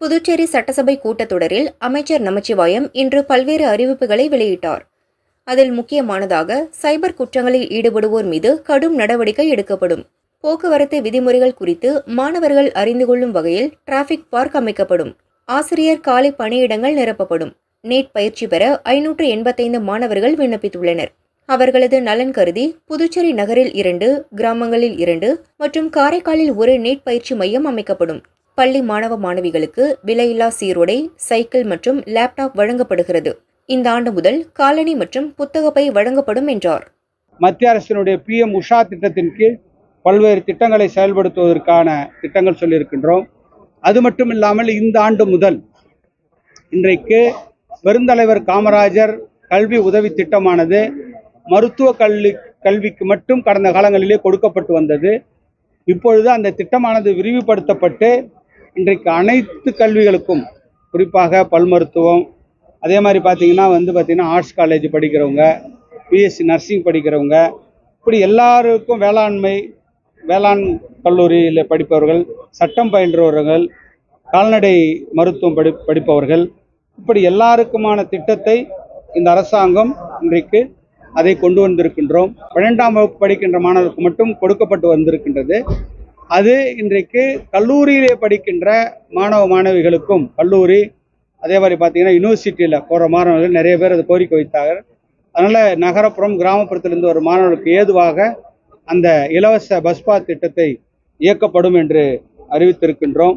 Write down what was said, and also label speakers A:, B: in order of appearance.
A: புதுச்சேரி சட்டசபை கூட்டத்தொடரில் அமைச்சர் நமச்சிவாயம் இன்று பல்வேறு அறிவிப்புகளை வெளியிட்டார். அதில் முக்கியமானதாக சைபர் குற்றங்களில் ஈடுபடுவோர் மீது கடும் நடவடிக்கை எடுக்கப்படும். போக்குவரத்து விதிமுறைகள் குறித்து மாணவர்கள் அறிந்து கொள்ளும் வகையில் டிராஃபிக் பார்க் அமைக்கப்படும். ஆசிரியர் காலை பணியிடங்கள் நிரப்பப்படும். நீட் பயிற்சி பெற ஐநூற்று எண்பத்தைந்து மாணவர்கள் விண்ணப்பித்துள்ளனர். அவர்களது நலன் கருதி புதுச்சேரி நகரில் இரண்டு கிராமங்களில் இரண்டு மற்றும் காரைக்காலில் ஒரு நீட் பயிற்சி மையம் அமைக்கப்படும். பள்ளி மாணவ மாணவிகளுக்கு விலையில்லா சீருடை சைக்கிள் மற்றும் லேப்டாப் வழங்கப்படுகிறது. இந்த ஆண்டு முதல் காலணி மற்றும் புத்தகப்பை வழங்கப்படும் என்றார்.
B: மத்திய அரசினுடைய பி எம் உஷா திட்டத்தின் கீழ் பல்வேறு திட்டங்களை செயல்படுத்துவதற்கான திட்டங்கள் சொல்லியிருக்கின்றோம். அது மட்டும் இல்லாமல் இந்த ஆண்டு முதல் இன்றைக்கு பெருந்தலைவர் காமராஜர் கல்வி உதவி திட்டமானது மருத்துவ கல்வி கல்விக்கு மட்டும் கடந்த காலங்களிலே கொடுக்கப்பட்டு வந்தது. இப்பொழுது அந்த திட்டமானது விரிவுபடுத்தப்பட்டு இன்றைக்கு அனைத்து கல்விகளுக்கும் குறிப்பாக பல் மருத்துவம் அதே மாதிரி பார்த்தீங்கன்னா வந்து பார்த்திங்கன்னா ஆர்ட்ஸ் காலேஜ் படிக்கிறவங்க பிஎஸ்சி நர்சிங் படிக்கிறவங்க இப்படி எல்லாருக்கும் வேளாண்மை வேளாண் கல்லூரியில் படிப்பவர்கள் சட்டம் பயின்றவர்கள் கால்நடை மருத்துவம் படி படிப்பவர்கள் இப்படி எல்லாருக்குமான திட்டத்தை இந்த அரசாங்கம் இன்றைக்கு அதை கொண்டு வந்திருக்கின்றோம். பன்னெண்டாம் வகுப்பு படிக்கின்ற மாணவருக்கு மட்டும் கொடுக்கப்பட்டு வந்திருக்கின்றது. அது இன்றைக்கு கல்லூரியிலே படிக்கின்ற மாணவ மாணவிகளுக்கும் கல்லூரி அதே மாதிரி பார்த்தீங்கன்னா யூனிவர்சிட்டியில் போகிற மாணவர்கள் நிறைய பேர் அது கோரிக்கை வைத்தார்கள். அதனால் நகரப்புறம் கிராமப்புறத்திலிருந்து ஒரு மாணவர்களுக்கு ஏதுவாக அந்த இலவச பஸ் பாஸ் திட்டத்தை இயக்கப்படும் என்று அறிவித்திருக்கின்றோம்.